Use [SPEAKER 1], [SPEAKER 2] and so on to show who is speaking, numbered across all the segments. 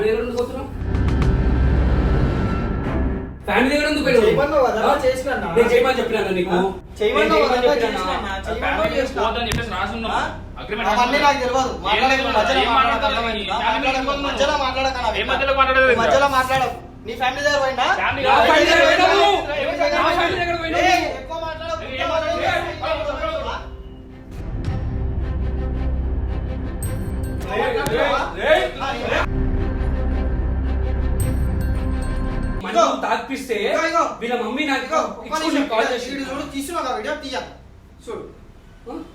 [SPEAKER 1] Family దగ్గర ఎందుకు పోతున్నావు ఫ్యామిలీ దగ్గర ఎందుకు పోయినావు?
[SPEAKER 2] చేయమన్నావు కదా,
[SPEAKER 1] ఆ?
[SPEAKER 2] చేసినా అన్న.
[SPEAKER 1] నేను చేయమని చెప్పినాను నీకు
[SPEAKER 2] ఆ? చేయమన్నావు
[SPEAKER 1] నేను
[SPEAKER 2] కదా,
[SPEAKER 1] చెప్పినానా?
[SPEAKER 2] చేసినా అన్న. చేయమన్నావు
[SPEAKER 3] ఫ్యామిలీ
[SPEAKER 2] చేసినా.
[SPEAKER 3] పోదని చెప్పేసి రాసి ఉన్నాం.
[SPEAKER 2] ఆ?
[SPEAKER 3] అగ్రిమెంట్
[SPEAKER 2] అవన్నీ
[SPEAKER 3] రాసి
[SPEAKER 2] నాకు తెలియదు. మాట్లాడకు,
[SPEAKER 3] ఏం
[SPEAKER 2] మధ్యలో
[SPEAKER 3] ఏం
[SPEAKER 2] మాట్లాడకు,
[SPEAKER 3] మాట్లాడకు,
[SPEAKER 2] అర్థమైందా?
[SPEAKER 3] ఈ ఫ్యామిలీ
[SPEAKER 2] మాట్లాడకు,
[SPEAKER 3] ఎందుకు
[SPEAKER 2] మధ్యలో మాట్లాడకు అన్న.
[SPEAKER 3] ఏ మధ్యలో మాట్లాడేది ఇంకా?
[SPEAKER 2] మధ్యలో మాట్లాడకు నీ ఫ్యామిలీ దగ్గర పోయినా
[SPEAKER 3] ఫ్యామిలీ
[SPEAKER 1] నా
[SPEAKER 3] కాదు.
[SPEAKER 1] ఫ్యామిలీ దగ్గర పోయినావు.
[SPEAKER 2] ఎవరి
[SPEAKER 1] నా
[SPEAKER 2] దగ్గర
[SPEAKER 1] ఫ్యామిలీ దగ్గర పోయినావు.
[SPEAKER 2] ఏయ్, ఎక్కువ మాట్లాడకు,
[SPEAKER 3] ఏయ్,
[SPEAKER 2] ఎక్కువ మాట్లాడకు.
[SPEAKER 3] ఏయ్,
[SPEAKER 1] మందు తాగిపిస్తే
[SPEAKER 2] ఇగో, ఇగో.
[SPEAKER 1] వీళ్ళ మమ్మీ నాకు
[SPEAKER 2] ఇదిగో, ఒక్క
[SPEAKER 1] ఇచ్చుకుని
[SPEAKER 2] నిమిషం.
[SPEAKER 1] కాల్
[SPEAKER 2] వీడియో
[SPEAKER 1] చేసి
[SPEAKER 2] చూడు తీసుకున్నావు కదా వీడియో? తీయ. చూడు?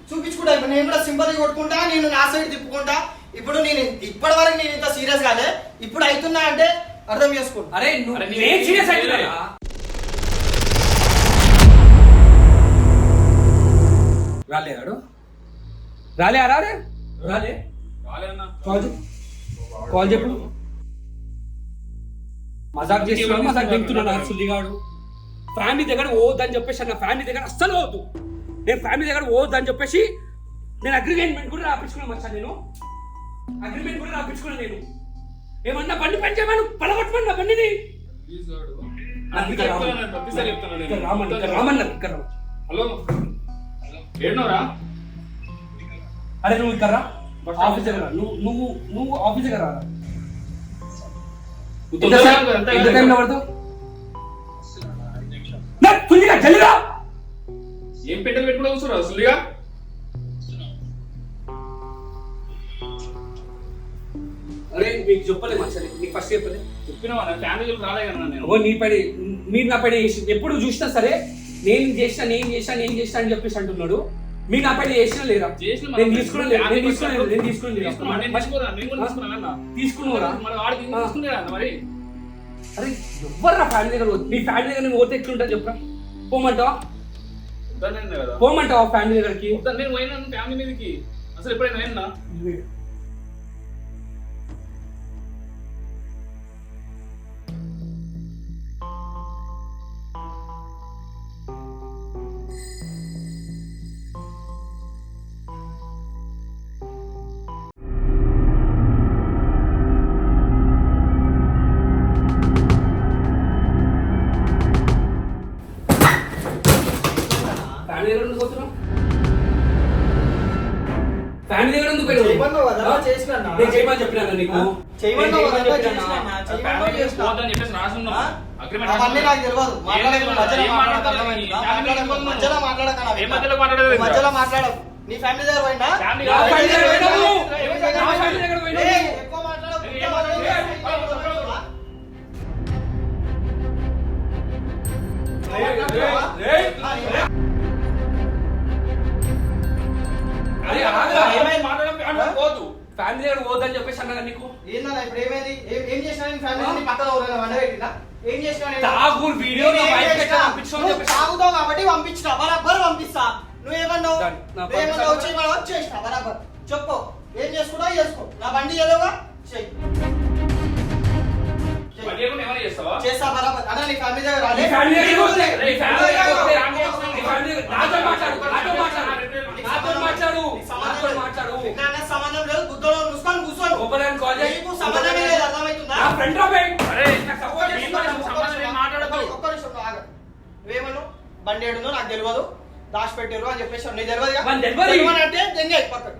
[SPEAKER 2] చూపించుకుంటా ఇప్పుడు నేను కూడా సింపతి కొట్టుకుంటా నేను నా సైడ్ తిప్పుకుంటా. ఇప్పుడు నేను ఇప్పటి వరకు నేను ఇంత సీరియస్ కాలే. ఇప్పుడు అవుతున్నా అంటే అర్థం చేసుకో.
[SPEAKER 1] అరే నువ్వు
[SPEAKER 3] అరే,
[SPEAKER 1] నేను
[SPEAKER 3] నీ-
[SPEAKER 1] సీరియస్
[SPEAKER 3] నీ-
[SPEAKER 1] అయిపోయినా రాలే ఆడు రాలే. రాలే
[SPEAKER 3] అన్న.
[SPEAKER 1] కాల్ చెప్పు కాల్ చెప్పు. మజాక్ చేస్తున్నాడు మజాక్ దిగుతున్నాడు ఆ సుల్లిగాడు? ఫ్యామిలీ దగ్గర పోవద్దని చెప్పేసి అన్న ఫ్యామిలీ దగ్గర అస్సలు పోవద్దు. నేను ఫ్యామిలీ దగ్గర పోవద్దని చెప్పేసి నేను అగ్రిమెంట్ కూడా రాపించుకున్నాను మచ్చా నేను. అగ్రిమెంట్ కూడా రాపించుకున్నాను నేను. ఏమన్నా బండి పని చేయమను? బండిని. నాకు. ఇక్కడ రామన్ ఇక్కడ రామన్న ఇక్కడ.
[SPEAKER 3] హలో?
[SPEAKER 1] అరే నువ్వు ఇక్కడ రా. ఆఫీస్ దగ్గర. నువ్వు నువ్వు నువ్వు ఆఫీస్ దగ్గర రా.
[SPEAKER 3] ఏం పెట్టెలు
[SPEAKER 1] అరే మీకు నీకు ఫస్ట్ చెప్పలే.
[SPEAKER 3] ఫ్యామిలీ రాలే కదా నేను.
[SPEAKER 1] ఓ నీ పడి మీరు నా పడి ఎప్పుడు చూసినా సరే నేను చేసినా నేను చేసినా నేను చేసినా అని చెప్పేసి అంటున్నాడు. నా పడి చేసినా లేదా? నేను తీసుకున్నా? నేను తీసుకున్నా? నేను తీసుకున్నా లేదా?
[SPEAKER 3] తీసుకున్నా, నేను తీసుకున్నా, నేను కూడా తీసుకున్నాను అన్న.
[SPEAKER 1] తీసుకున్నావురా?
[SPEAKER 3] మరి
[SPEAKER 1] అరే ఎవ్వరు నా ఫ్యామిలీ దగ్గర? నీ ఫ్యామిలీ దగ్గర నేను పోతే ఎట్లుంటా చెప్పరా? పోమంటావా? పోమంటావా ఫ్యామిలీ దగ్గరికి?
[SPEAKER 3] నేను పోయినాను ఫ్యామిలీ మీదకి. అసలు ఎప్పుడైనా
[SPEAKER 1] ఎందుకు
[SPEAKER 2] మధ్యలో మాట్లాడకు అన్న.
[SPEAKER 3] ఏ మధ్యలో మాట్లాడేది
[SPEAKER 2] నీ ఫ్యామిలీ దగ్గర పోయినా ఎక్కువ.
[SPEAKER 3] ఏయ్,
[SPEAKER 1] అరే
[SPEAKER 3] ఏమైంది? ఫ్యామిలీ
[SPEAKER 1] దగ్గర చెప్పేసి అన్నా నీకు?
[SPEAKER 2] ఏందన్నా ఇప్పుడు ఏమైంది? ఏం- ఏం చేసినా నేను ఫ్యామిలీ పక్కన ఎవరైనా వండబెట్టినా ఏం చేసినా నేను?
[SPEAKER 1] తాగు వీడియో
[SPEAKER 2] నేను ఏం
[SPEAKER 1] బయట
[SPEAKER 2] చేసినా?
[SPEAKER 1] పెట్టా పంపించామని
[SPEAKER 2] నువ్వు
[SPEAKER 1] చెప్పేసి.
[SPEAKER 2] తాగుతావు కాబట్టి పంపించిన బరాబర్ పంపిస్తా. నువ్వేమన్నావు?
[SPEAKER 1] దాన్ని నా
[SPEAKER 2] నువ్వేమన్నావు
[SPEAKER 1] పంపిస్తా.
[SPEAKER 2] వచ్చి మనం బరాబర్. చెప్పు. ఏం చేసుకున్నావు? చేసుకో. నా బండి ఏదోగా? చెయ్యి. చెయ్యి.
[SPEAKER 3] మరి లేకుండా ఏమైనా చేస్తావా?
[SPEAKER 2] చేస్తా బరాబర్. అన్న నీ ఫ్యామిలీ దగ్గర
[SPEAKER 1] నీ
[SPEAKER 2] రాలే.
[SPEAKER 1] ఫ్యామిలీ దగ్గర వస్తే
[SPEAKER 3] నీ
[SPEAKER 1] నీ ఫ్యామిలీ దగ్గర వస్తే
[SPEAKER 3] ఫ్యామిలీ దగ్గర
[SPEAKER 1] నీ ఫ్యామిలీ దగ్గర- నాతో మాట్లాడు నాతో మాట్లాడు. నాతో మాట్లాడు
[SPEAKER 2] నీకు సంబంధం
[SPEAKER 1] నాతో
[SPEAKER 2] లేదు.
[SPEAKER 1] మాట్లాడు
[SPEAKER 2] నీకు నా అన్న సంబంధం లేదు గుద్దలో మూసుకొని కూర్చోను
[SPEAKER 1] గొప్పదాన్ని కాల్ చేయి
[SPEAKER 2] నీకు సంబంధమే లేదు అర్థమవుతుందా
[SPEAKER 1] నా ఫ్రెండ్ రా బై
[SPEAKER 3] అరే,
[SPEAKER 1] నాకు సపోర్ట్
[SPEAKER 3] నీకు
[SPEAKER 1] చేస్తున్నాడు.
[SPEAKER 3] నాకు సంబంధం ఏం మాట్లాడకు.
[SPEAKER 2] ఒక్క- ఒక్క నిమిషం నువ్వు ఆగు. నువ్వేమన్నావు బండి ఏడుందో నాకు తెలియదు దాచి పెట్టారు అని చెప్పేసి నీకు తెలియదు. అంటే దెంగే పక్కకు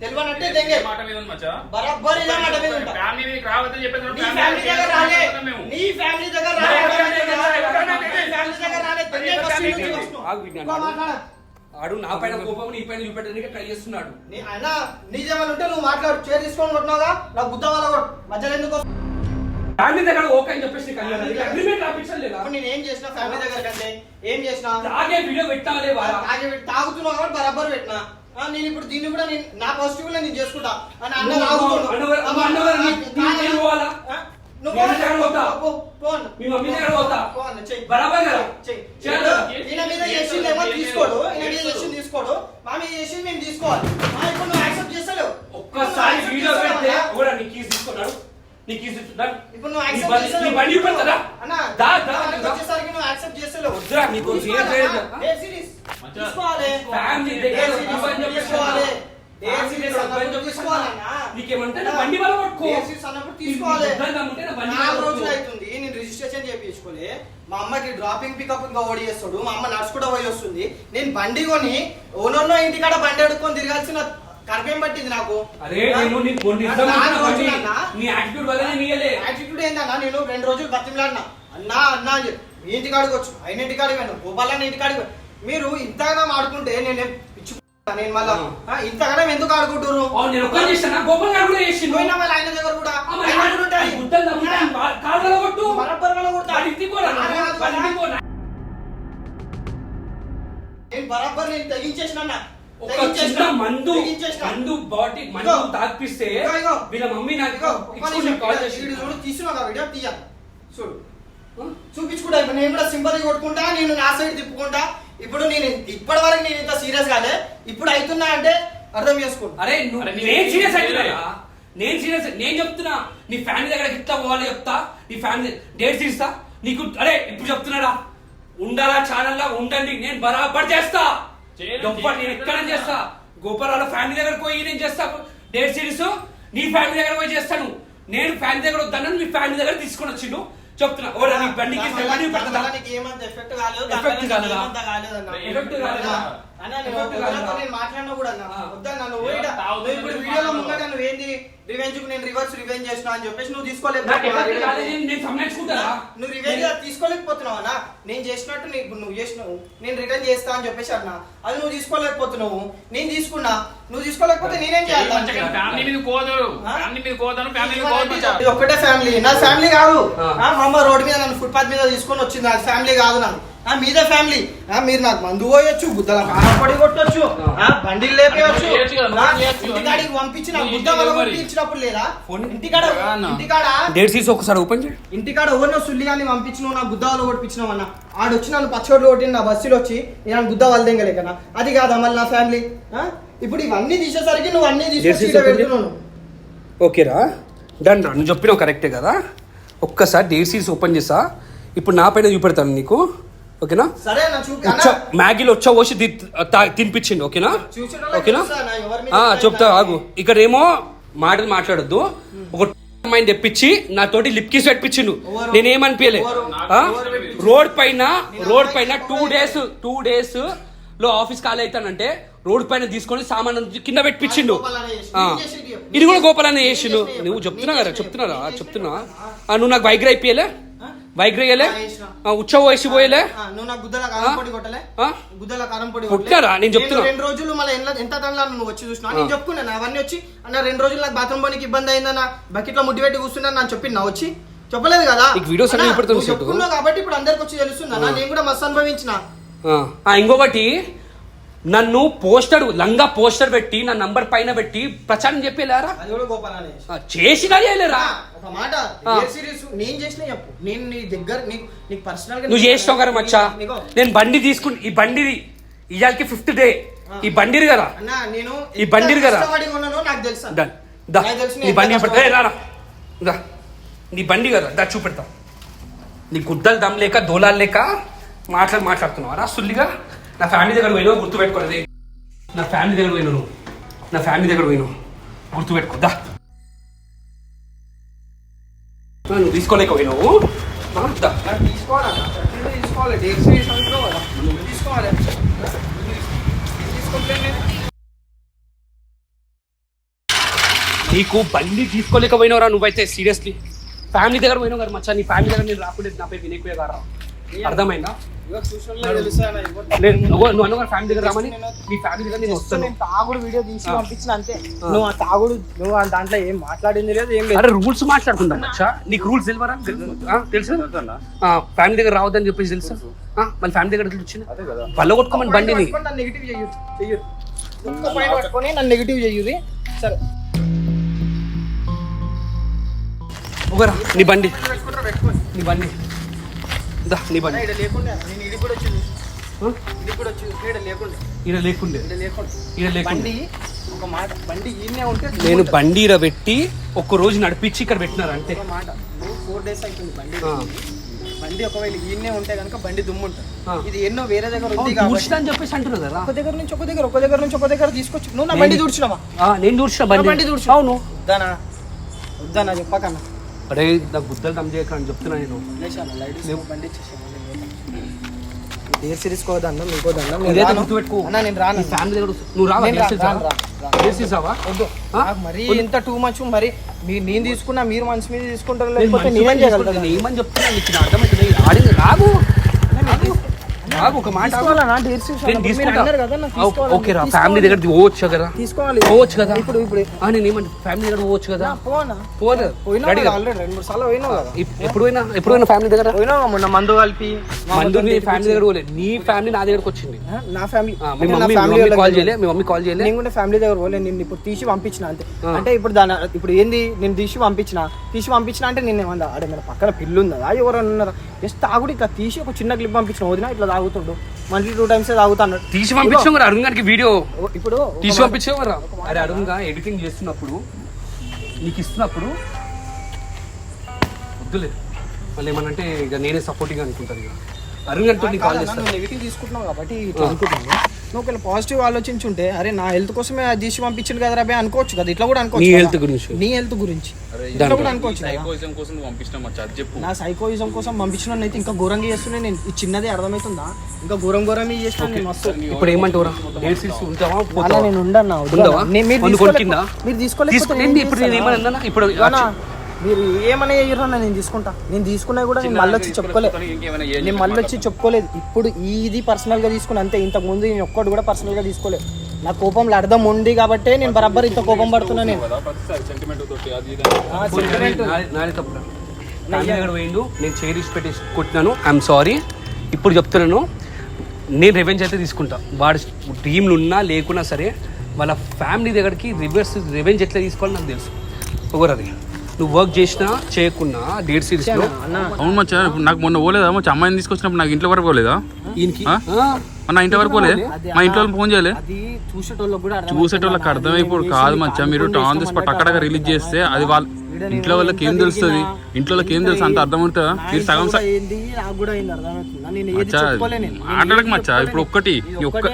[SPEAKER 2] తెలియనంటే దెంగే.
[SPEAKER 3] మాట మీద ఉంది మచ్చా.
[SPEAKER 2] బరాబర్ ఇదే మాట మీద ఉంటా.
[SPEAKER 3] ఫ్యామిలీ మీదకి రావద్దని చెప్పేసి
[SPEAKER 2] నీ ఫ్యామిలీ దగ్గర రాలే. ఫ్యామిలీ దగ్గర రాలే.
[SPEAKER 1] ఫ్యామిలీ దగ్గర రాలే.
[SPEAKER 2] దెంగే ఫస్ట్.
[SPEAKER 1] ఆడు నా పైన కోపం నీ పైన చూపెట్టడానికి ట్రై చేస్తున్నాడు.
[SPEAKER 2] నీ అన్న నీదేమైనా ఉంటే నువ్వు మాట్లాడు. చేరు తీసుకొని కొట్టినావుగా? నా బుద్ధ వాళ్ళ కొట్టు. మధ్యలో ఎందుకు?
[SPEAKER 1] ఫ్యామిలీ దగ్గర ఓకే అని చెప్పేసి నీకు. నీకు అగ్రిమెంట్ రాపించలేదా?
[SPEAKER 2] నేను ఏం చేసిన? ఫ్యామిలీ దగ్గర కంటే ఏం చేసిన?
[SPEAKER 1] తాగే వీడియో పెట్టాలే
[SPEAKER 2] తాగి పెట్టి- తాగుతున్నావు కాబట్టి బరాబర్ పెట్టినా. ఆ, నేను ఇప్పుడు దీన్ని కూడా నేను నా పాజిటివ్లో నేను చేసుకుంటా. అని అన్న తీసుకోడు తీసుకోడు మా మీద చేసింది మేము తీసుకోవాలి. ఇప్పుడు నువ్వు యాక్సెప్ట్ చేస్తలేవు.
[SPEAKER 1] ఒక్కసారి వీడియో పెడితే? కూడా నీ కీస్ తీసుకున్నాడు? నీ కీస్ తీసుకున్నాడు
[SPEAKER 2] ఇప్పుడు నువ్వు యాక్సెప్ట్
[SPEAKER 1] బండి- నీ
[SPEAKER 2] చేస్తలేవు
[SPEAKER 1] బండి పెడతారా?
[SPEAKER 2] అన్న
[SPEAKER 1] దా, దా,
[SPEAKER 2] నా దగ్గరికి
[SPEAKER 1] దా.
[SPEAKER 2] వచ్చేసరికి నువ్వు యాక్సెప్ట్ చేస్తలేవు
[SPEAKER 1] వద్దురా, నీకు
[SPEAKER 2] తీసుకోవాలి.
[SPEAKER 1] లేదు.
[SPEAKER 2] ఏ
[SPEAKER 1] ఫ్యామిలీ దగ్గర? ఇవ్వని బండి పట్టుకో. నీకు
[SPEAKER 2] రోజులు. అవుతుంది నేను రిజిస్ట్రేషన్ చేయించుకోలే మా అమ్మకి డ్రాపింగ్ పికప్ ఇంకా ఓడి చేస్తాడు మా అమ్మ నర్స్ కూడా పోయి వస్తుంది నేను బండి కొని ఓనర్లో ఇంటికాడ బండి అడుక్కొని తిరగాల్సిన కర్మేం పట్టింది నాకు?
[SPEAKER 1] అరే నేను నీకు కొన్ని. నీ యాటిట్యూడ్ నీయలే.
[SPEAKER 2] యాటిట్యూడ్ ఏందన్నా నేను రెండు రోజులు బతిమలాడినా. అన్నా అన్నా అని చెప్పి మీ ఇంటికాడికి వచ్చు ఆయన పోయాను గోపాలన్న ఇంటికాడికి పోయాను. మీరు ఇంతగానం ఆడుకుంటే నేను పిచ్చి నేను మళ్ళా ఇంతగానం ఎందుకు ఆడుకుంటారు
[SPEAKER 1] అవును నేను చేస్తాను గోపాల్ గారు కూడా చేసిండు.
[SPEAKER 2] పోయినా మళ్ళీ ఆయన దగ్గర కూడా.
[SPEAKER 1] కాళ్ళలో కొట్టు.
[SPEAKER 2] బరబ్బర్ వల్ల కొడతా. నేను బరాబర్ నేను తెగించేసిన అన్న.
[SPEAKER 1] ఒక. చిన్న మందు. మందు బాటి మందు. తాగిపిస్తే. వీళ్ళ మమ్మీ నాకు. కాల్
[SPEAKER 2] వీడియో
[SPEAKER 1] చేసి
[SPEAKER 2] చూడు వీడియో చూడు. చూపించుకుంటా ఇప్పుడు నేను కూడా సింపతి కొట్టుకుంటా నేను నా సైడ్ తిప్పుకుంటా. ఇప్పుడు నేను ఇప్పటి వరకు నేను ఇంత సీరియస్ కాలే. ఇప్పుడు అవుతున్నా అంటే అర్థం చేసుకో
[SPEAKER 1] అరే నువ్వు
[SPEAKER 3] అరే, నీ-
[SPEAKER 1] నేను సీరియస్ అవుతున్నా నేను సీరియస్ నేను చెప్తున్నా నీ ఫ్యామిలీ దగ్గర ఇట్లా పోవాలి చెప్తా నీ ఫ్యామిలీ డేట్ తీస్తా నీకు అరే ఇప్పుడు చెప్తున్నాడా? ఉండాలా ఛానల్లా ఉండండి నేను బరాబర్ చేస్తా. గొప్ప నేను. ఎక్కడ చేస్తా? గోపాల ఫ్యామిలీ దగ్గర పోయి నేను చేస్తా? Date series? నీ ఫ్యామిలీ దగ్గర పోయి చేస్తాను. నేను ఫ్యామిలీ దగ్గర వద్దన్నాను మీ ఫ్యామిలీ దగ్గర తీసుకొని వచ్చిండు. చెప్తున్నా. బండికి బండి పెడతా
[SPEAKER 2] ఎఫెక్ట్ కాలేదు.
[SPEAKER 1] Effect కాలేదా?
[SPEAKER 2] మాట్లాడినా కూడా నువ్వు ఇప్పుడు వీడియోలో ఏంది రివెంజ్ నేను రివర్స్ రివెంజ్ చేసిన అని చెప్పేసి నువ్వు
[SPEAKER 1] నాకు
[SPEAKER 2] తీసుకోలేకపోతున్నావు
[SPEAKER 1] ఎఫెక్ట్
[SPEAKER 2] revenge.
[SPEAKER 1] కాలేదు, నేను- నేను సంరక్షించుకుంటారా
[SPEAKER 2] నువ్వు రివెంజ్ తీసుకోలేకపోతున్నావు అన్న. నేను చేసినట్టు నీకు నువ్వు చేసినావు. నేను రిటర్న్ చేస్తా అని చెప్పేసి అన్న. అది నువ్వు తీసుకోలేకపోతున్నావు. నేను తీసుకున్నా. నువ్వు తీసుకోలేకపోతే నేనేం చేయాలి? దానికి?
[SPEAKER 3] ఫ్యామిలీ
[SPEAKER 2] నా ఫ్యామిలీ కాదు. మా అమ్మ రోడ్ మీద నన్ను ఫుట్పాత్ మీద తీసుకొని వచ్చింది. ఫ్యామిలీ కాదు నాకు మీదే ఫ్యామిలీ ఆ, మీరు నాకు మందు పోయొచ్చు గుద్దల కారపడి కొట్టొచ్చు ఆ, బండిలు లేపేయచ్చు. ఇంటికాడికి పంపించి నాకు గుద్ద. పంపించినప్పుడు లేదా? ఇంటికాడ. ఇంటికాడ
[SPEAKER 1] డేట్ సీస్ ఒకసారి ఓపెన్ చేయి.
[SPEAKER 2] ఇంటికాడ ఎవరినో సుల్లిగాని పంపించినావు నా గుద్ద వాళ్ళు కొట్టించినావు అన్న. ఆడు వచ్చి నన్ను పచ్చోట్లు కొట్టి నా బస్సులో వచ్చి నేను గుద్ద వాళ్ళు తెంగలేకనా అది కాదా మళ్ళీ నా ఫ్యామిలీ ఆ? ఇప్పుడు ఇవన్నీ తీసేసరికి నువ్వు అన్ని
[SPEAKER 1] చేయి.
[SPEAKER 2] పెడుతున్నావు
[SPEAKER 1] ఓకేరా? డన్ రా నువ్వు చెప్పినావు కరెక్టే కదా? ఒక్కసారి డేట్ సీస్ ఓపెన్ చేసా ఇప్పుడు నా పైన చూపెడతాను నీకు. ఓకేనా? మ్యాగీలో వచ్చా పోసి తినిపించిండు ఓకేనా? ఓకేనా? చెప్తా ఆగు. ఇక్కడేమో మాటలు మాట్లాడొద్దు. ఒక అమ్మాయిని తెప్పించి నాతోటి లిప్ కిస్ పెట్టించిండు? నేనేమనిపించలే? రోడ్ పైన
[SPEAKER 2] నేను
[SPEAKER 1] రోడ్ పైన టూ. డేస్ టూ డేస్లో ఆఫీస్ ఖాళీ అవుతానంటే రోడ్ పైన తీసుకొని సామాన్ కింద పెట్టించిండు. ఇది కూడా గోపాలన్న చేసిండు. నువ్వు. చెప్తున్నా
[SPEAKER 2] నేను
[SPEAKER 1] కదా చెప్తున్నారా? చెప్తున్నా నువ్వు నాకు వైగ్ర అయిపోయలే
[SPEAKER 2] ఆ?
[SPEAKER 1] వైగ్ర అయ్యలే
[SPEAKER 2] ఆ, చేసిన.
[SPEAKER 1] ఉచ్చ వేసి పోయలే
[SPEAKER 2] నువ్వు నాకు గుద్దల కారం పొడి కొట్టలే? గుద్దల కారం పొడి
[SPEAKER 1] కొట్టారా? నేను చెప్తున్నా.
[SPEAKER 2] రెండు రోజులు మళ్ళీ ఎంత దానిలో నువ్వు వచ్చి చూసినా నేను చెప్పుకున్నాను అవన్నీ వచ్చి అన్న రెండు రోజులు నాకు బాత్రూమ్ పోనీకి ఇబ్బంది అయిందన్న బకెట్లో ముడ్డి పెట్టి కూర్చున్నాను అని చెప్పి నా వచ్చి చెప్పలేదు కదా
[SPEAKER 1] చెట్టు.
[SPEAKER 2] చెప్పుకున్నావు కాబట్టి ఇప్పుడు అందరికి వచ్చి తెలుస్తుంది అన్న నేను కూడా మస్తు అనుభవించిన
[SPEAKER 1] ఇంకొకటి నన్ను పోస్టర్ లంగా పోస్టర్ పెట్టి నా నంబర్ పైన పెట్టి ప్రచారం చెప్పేలారా? చేసినా చేయలేరా?
[SPEAKER 2] రా, ఒక మాట. నేను చేసిన చెప్పు. నేను నీ దగ్గర నీకు నీకు పర్సనల్గా
[SPEAKER 1] నువ్వు చేసినావు కదా మచ్చా? నేను బండి తీసుకుని ఈ బండిది ఇవాళకి ఫిఫ్త్ డే ఈ బండిది కదా?
[SPEAKER 2] నేను
[SPEAKER 1] ఈ
[SPEAKER 2] ఎంత
[SPEAKER 1] కదా?
[SPEAKER 2] నాకు తెలుసు?
[SPEAKER 1] నీ బండి దా. నీ బండి కదా దా చూపెడతా. నీ గుద్దలు దమ్ లేక దోలాలు లేక మాట్లాడి మాట్లాడుతున్నావు? రా సుల్లిగా. నా ఫ్యామిలీ దగ్గర పోయినావు గుర్తు పెట్టుకోలేదు నా ఫ్యామిలీ దగ్గర పోయినావు నువ్వు. నా ఫ్యామిలీ దగ్గర పోయినావు గుర్తు పెట్టుకో దా. ఆ, నువ్వు తీసుకోలేక పోయినావు
[SPEAKER 2] తీసుకోవాలి? తీసుకోవాలి.
[SPEAKER 1] నీకు బండి తీసుకోలేకపోయినవరా నువ్వైతే సీరియస్లీ ఫ్యామిలీ దగ్గర పోయినావు కదా మచ్చా నీ ఫ్యామిలీ దగ్గర నేను రాకుండా నా పేరు వినేకపోయే కదా అర్థమైందా. లేదు నువ్వు ఫ్యామిలీ దగ్గర రామని నీ ఫ్యామిలీ దగ్గర నేను వస్తాను.
[SPEAKER 2] నేను తాగుడు వీడియో తీసి. పంపించిన అంతే. నువ్వు ఆ తాగుడు నువ్వు ఆ దాంట్లో ఏం మాట్లాడింది లేదు ఏం లేదు.
[SPEAKER 1] అరే రూల్స్ మాట్లాడుకుందాం మచ్చా నీకు రూల్స్ తెలియరా ఆ, తెలుసా? ఫ్యామిలీ దగ్గర రావద్దని చెప్పేసి తెలుసా? ఆ, మళ్ళీ ఫ్యామిలీ దగ్గర వచ్చింది? పల్ల కొట్టుకోమని బండిని.
[SPEAKER 2] నెగిటివ్ చెయ్యు పట్టుకొని నన్ను నెగిటివ్ చెయ్యుది సరే.
[SPEAKER 1] ఒకరా నీ బండి. నీ బండి. దా నీ బండి
[SPEAKER 2] నేను బండి ఒక మాట బండి ఈయనే ఉంటే
[SPEAKER 1] నేను బండి ఈడ పెట్టి ఒక్క రోజు నడిపించి ఇక్కడ పెట్టినారు అంతే.
[SPEAKER 2] ఫోర్ డేస్ అవుతుంది బండి ఒకవేళ ఈయనే ఉంటే కనుక బండి దుమ్ము ఉంటుంది. ఇది ఎన్నో వేరే దగ్గర ఉంది
[SPEAKER 1] దూర్చిన అని చెప్పేసి అంటున్నా కదా.
[SPEAKER 2] ఒక దగ్గర నుంచి ఒక దగ్గర ఒక దగ్గర నుంచి ఒక దగ్గర తీసుకొచ్చి నువ్వు నా బండి దూడ్చినావా?
[SPEAKER 1] ఆ, నేను దూర్చిన
[SPEAKER 2] బండి.
[SPEAKER 1] బండి
[SPEAKER 2] దూడ్చినావు
[SPEAKER 1] అవును.
[SPEAKER 2] వద్దానా వద్దానా చెప్పకన్నా.
[SPEAKER 1] అరే నాకు బుద్ధలు దమ్ చేయక అని చెప్తున్నా నేను.
[SPEAKER 2] డేర్ సిరీస్ కోదన్నా
[SPEAKER 1] ఇదైతే
[SPEAKER 2] రాను.
[SPEAKER 1] గుర్తుపెట్టుకో.
[SPEAKER 2] అన్నా నేను రాను.
[SPEAKER 1] ఫ్యామిలీ దగ్గర నువ్వు రావా?
[SPEAKER 2] నేను రాను.
[SPEAKER 1] చేసేసావా
[SPEAKER 2] వద్దు. మరీ ఇంత టూ మచ్ మరి మీ నేను తీసుకున్నా మీరు మనసు మీద తీసుకుంటారు లేకపోతే
[SPEAKER 1] మంచి
[SPEAKER 2] నేనేం చేయగలుగుతాను?
[SPEAKER 1] ఏమని చెప్తున్నా? నీకు అర్థమవుతుంది ఆడింది రాగు. ఒక మాట. ఓకే రా
[SPEAKER 2] తీసుకోవాలి.
[SPEAKER 1] ఫ్యామిలీ దగ్గర పోవచ్చు కదా.
[SPEAKER 2] తీసుకోవాలి.
[SPEAKER 1] పోవచ్చు కదా.
[SPEAKER 2] ఇప్పుడు ఇప్పుడు.
[SPEAKER 1] ఆ, నేను ఏమంటే ఫ్యామిలీ దగ్గర పోవచ్చు కదా.
[SPEAKER 2] పోనా?
[SPEAKER 1] ఎప్పుడు పోయినా ఎప్పుడు పోయినా ఫ్యామిలీ దగ్గర?
[SPEAKER 2] మొన్న మందు కలిపి?
[SPEAKER 1] మందు ఫ్యామిలీ దగ్గర పోలే. నీ ఫ్యామిలీ నా దగ్గరకు వచ్చింది.
[SPEAKER 2] నా ఫ్యామిలీ.
[SPEAKER 1] మీ మమ్మీ కాల్ చేయలే మీ మమ్మీ కాల్ చేయలే.
[SPEAKER 2] నేను కూడా ఫ్యామిలీ దగ్గర పోలే నేను ఇప్పుడు తీసి పంపించిన అంతే. అంటే ఇప్పుడు దాని ఇప్పుడు ఏంది నేను తీసి పంపించిన తీసి పంపించిన అంటే నేను ఏమన్నా అడే మన పక్కన పిల్లు ఉందా ఎవరైనా ఉన్నారా? జస్ట్ తాగుడు ఇట్లా తీసి ఒక చిన్న క్లిప్ పంపించిన వదిన ఇట్లా తాగుతుండు. మంత్లీ టూ టైమ్స్ తాగుతాడు.
[SPEAKER 1] తీసి పంపించాం అరుణ్ గారికి వీడియో
[SPEAKER 2] ఇప్పుడు
[SPEAKER 1] తీసి పంపించాం అరే అరుణ్గా ఎడిటింగ్ చేస్తున్నప్పుడు నీకు ఇస్తున్నప్పుడు వద్దులే. మళ్ళీ ఏమనంటే ఇక నేనే సపోర్టింగ్ అనుకుంటాను ఇక. అరుణ్ గారితో కాల్ చేస్తాను
[SPEAKER 2] నెగిటివ్ తీసుకుంటున్నావు కాబట్టి ఇట్లా అనుకుంటున్నాను. నువ్వు ఒకవేళ పాజిటివ్ ఆలోచించుంటే అరే నా హెల్త్ కోసమే అది తీసి పంపించింది కదా రాబే అనుకోవచ్చు కదా ఇట్లా కూడా
[SPEAKER 1] నీ
[SPEAKER 2] అనుకోవచ్చు
[SPEAKER 1] హెల్త్. గురించి.
[SPEAKER 2] నీ హెల్త్ గురించి. ఇట్లా కూడా అనుకోవచ్చు కదా.
[SPEAKER 3] సైకోయిజం కోసం నువ్వు పంపించినావు మచ్చా అది చెప్పు.
[SPEAKER 2] నా సైకోయిజం కోసం పంపించిన అయితే ఇంకా ఘోరంగా చేస్తున్నా నేను. ఈ చిన్నదే అర్థమవుతుందా? ఇంకా ఘోరం ఘోరంగా చేసిన నేను మస్తు.
[SPEAKER 1] ఇప్పుడు ఏమంటావురా? డేట్ సీట్స్ ఉంటావా
[SPEAKER 2] అలా
[SPEAKER 1] పోతావా?
[SPEAKER 2] నేను ఉండన్నా
[SPEAKER 1] ఉండవా?
[SPEAKER 2] నేను మీరు
[SPEAKER 1] కొనుక్కిందా?
[SPEAKER 2] మీరు తీసుకోలేకపోతే
[SPEAKER 1] తీసుకో
[SPEAKER 2] నేను
[SPEAKER 1] నేను ఇప్పుడు నేను
[SPEAKER 2] తీస్తానా?
[SPEAKER 1] ఏమన్నా ఇప్పుడు
[SPEAKER 2] అన్నా, మీరు ఏమన్నా అయ్యారన్నా నేను తీసుకుంటా. నేను తీసుకున్నా కూడా నేను మళ్ళీ వచ్చి చెప్పుకోలేదు నేను మళ్ళీ వచ్చి చెప్పుకోలేదు. ఇప్పుడు ఇది పర్సనల్గా తీసుకుని అంతే. ఇంతకు ముందు నేను ఒక్కటి కూడా పర్సనల్గా తీసుకోలేదు నా కోపంలో అర్థం ఉంది కాబట్టి నేను బరాబర్ ఇంత కోపం పడుతున్నా నేను.
[SPEAKER 1] పోయిండు? నేను చైర్ ఇచ్చి పెట్టేసి కొట్టినాను. ఐఎమ్ సారీ ఇప్పుడు చెప్తున్నాను నేను రెవెంజ్ అయితే తీసుకుంటా. వాడు టీంలు ఉన్నా లేకున్నా సరే వాళ్ళ ఫ్యామిలీ దగ్గరికి రివర్స్ రెవెంజ్ ఎట్లా తీసుకోవాలో నాకు తెలుసు. ఒకరు అది నువ్వు వర్క్ చేసినా చేయకున్నా డేట్ సిరీస్లో
[SPEAKER 2] అన్న.
[SPEAKER 3] అవును మచ్చా ఇప్పుడు నాకు మొన్న పోలేదా? మచ్చా అమ్మాయిని తీసుకొచ్చినప్పుడు నాకు ఇంట్లో వరకు పోలేదా?
[SPEAKER 1] ఈయనకి?
[SPEAKER 3] ఆ, నా ఇంటి వరకు పోలే? మా ఇంట్లో ఫోన్ చేయలే?
[SPEAKER 2] అది చూసేటోళ్ళకి అర్థం
[SPEAKER 3] అర్థమైపోడు. కాదు మచ్చా మీరు ఆన్ ది స్పాట్ అక్కడ రిలీజ్ చేస్తే అది వాళ్ళ ఇంట్లో వాళ్ళకి ఏం తెలుస్తుంది? ఇంట్లో వాళ్ళకి ఏం తెలుసు? అంత అర్థమవుతుందా మీరు సగం మాట్లాడక మచ్చా. ఇప్పుడు ఒక్కటి ఒక్క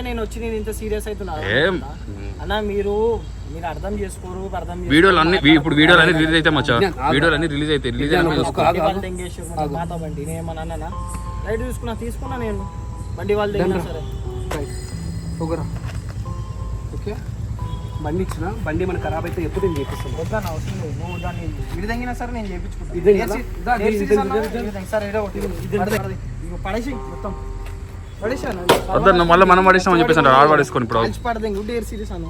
[SPEAKER 3] ఏం?
[SPEAKER 2] మీరు మీరు అర్థం చేసుకోరు అర్థం.
[SPEAKER 3] వీడియోలు అన్ని ఇప్పుడు వీడియోలు అన్ని రిలీజ్ అయితే మచ్చా? వీడియోలు అన్ని రిలీజ్ అయితే రిలీజ్ అయినా
[SPEAKER 2] బండి నేను ఏమన్నా రైట్ తీసుకున్నా తీసుకున్నా నేను. బండి వాళ్ళు సరే.
[SPEAKER 1] ఒకరా ఓకే? బండి ఇచ్చిన. బండి మన ఖరాబ్ అయితే ఎప్పుడు నేను చేపిస్తాను.
[SPEAKER 2] వద్దాను? అవసరం లేదు. నువ్వు దాన్ని సరే నేను చేయించుకుంటాను. పడదే, పడదే. పడేసి మొత్తం. పడేసాను
[SPEAKER 3] మళ్ళీ మనం పడేస్తామని చెప్పేసి ఆడ పడేసుకొని ఇప్పుడు.
[SPEAKER 2] ఎయిర్ సిరీస్ అన్న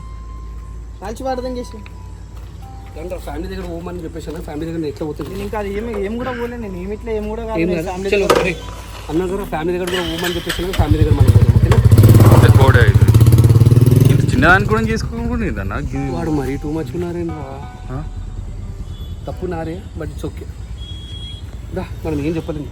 [SPEAKER 2] కాల్చి పడదేంగేసి
[SPEAKER 1] ఫ్యామిలీ దగ్గర పోమని చెప్పేసి ఫ్యామిలీ దగ్గర ఎట్లా పోతుంది?
[SPEAKER 2] నేను ఇంకా అది ఏమి ఏం కూడా పోలే నేను ఏమి ఇట్లా ఏం కూడా కాదు. ఫ్యామిలీ.
[SPEAKER 1] అన్న దగ్గర ఫ్యామిలీ దగ్గర కూడా పోమని చెప్పేసి ఫ్యామిలీ దగ్గర మనం పోదాం, ఓకేనా?
[SPEAKER 3] కోడే ఇది ఇంత చిన్నదాన్ని కూడా
[SPEAKER 1] వాడు మరీ టూ మచ్ ఉన్నారేం తప్పు నారే బట్ ఇట్స్ ఓకే దా మనం ఏం చెప్పలేము